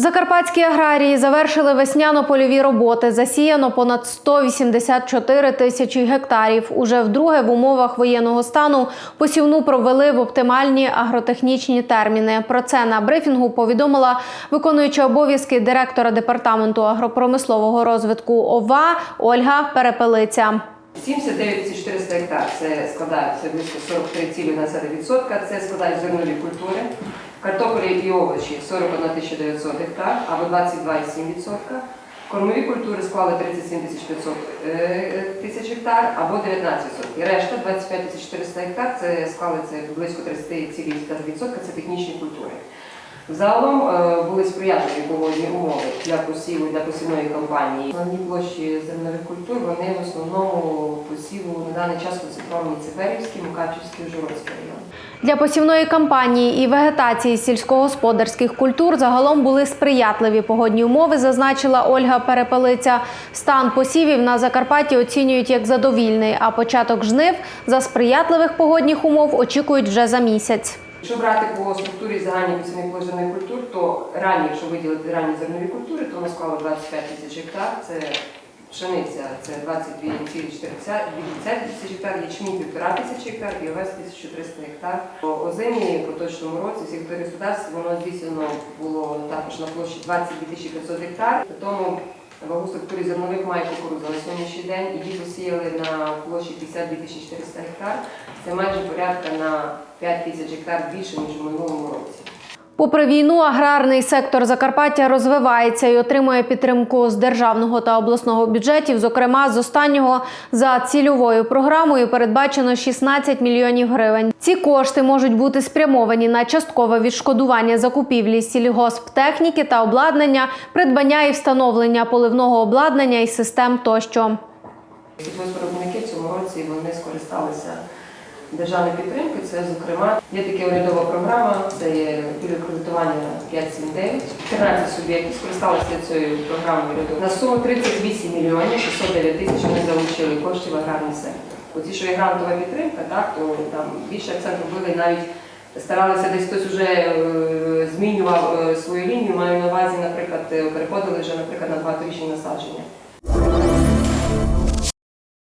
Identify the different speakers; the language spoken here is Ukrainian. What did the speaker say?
Speaker 1: Закарпатські аграрії завершили весняно-польові роботи. Засіяно понад 184 тисячі гектарів. Уже вдруге в умовах воєнного стану посівну провели в оптимальні агротехнічні терміни. Про це на брифінгу повідомила виконуюча обов'язки директора департаменту агропромислового розвитку ОВА Ольга Перепелиця.
Speaker 2: 79 400 гектар це складає це близько 43,1%, це складають зернові культури, картоплі і овочі 41 900 гектар або 22,7%. Кормові культури склали 37 500 е, тисяч гектар або 19%. І решта 25 400 гектар це склали близько 30,1%, це технічні культури. Загалом е, були сприятливі погодні умови для посіву і для посівної кампанії. Основні площі зернових культур вони в основному посіву на даний час концентровані Циферівський, Мукачівський, Ужгородський район.
Speaker 1: Для посівної кампанії і вегетації сільськогосподарських культур загалом були сприятливі погодні умови, зазначила Ольга Перепелиця. Стан посівів на Закарпатті оцінюють як задовільний, а початок жнив за сприятливих погодних умов очікують вже за місяць.
Speaker 2: Якщо брати по структурі посівних площ зернових культур, то ранні, якщо виділити ранні зернові культури, то вона склала 25 тисяч гектар. Це пшениця, це 22,4 тисяч гектар, ячмінь 1,5 тисячі гектар і овес 1300 гектар. По озимі поточному році всіх господарств воно здійснено було також на площі 22 500 гектар. Тому вагу структурі зернових має кукурудза на сьогоднішній день її посіяли на площі 52 400 гектар. Це майже порядка на 5 тисяч гектар більше, ніж у минулому році.
Speaker 1: Попри війну, аграрний сектор Закарпаття розвивається і отримує підтримку з державного та обласного бюджетів. Зокрема, з останнього за цільовою програмою передбачено 16 мільйонів гривень. Ці кошти можуть бути спрямовані на часткове відшкодування закупівлі сільгосптехніки та обладнання, придбання і встановлення поливного обладнання і систем тощо.
Speaker 2: Сільгоспвиробники в цьому році вони скористалися державною підтримкою. Це, зокрема, є така урядова програма, це кредитування 579. 14 суб'єктів скористалися цією програмою. На суму 38 мільйонів 609 тисяч вони залучили коштів в аграрний сектор. Оці, що є грантова підтримка, так, то там більше акцент робили навіть старалися десь хтось вже е, змінював е, свою лінію, маю на увазі, наприклад, е, переходили вже, наприклад, на багаторічні насадження.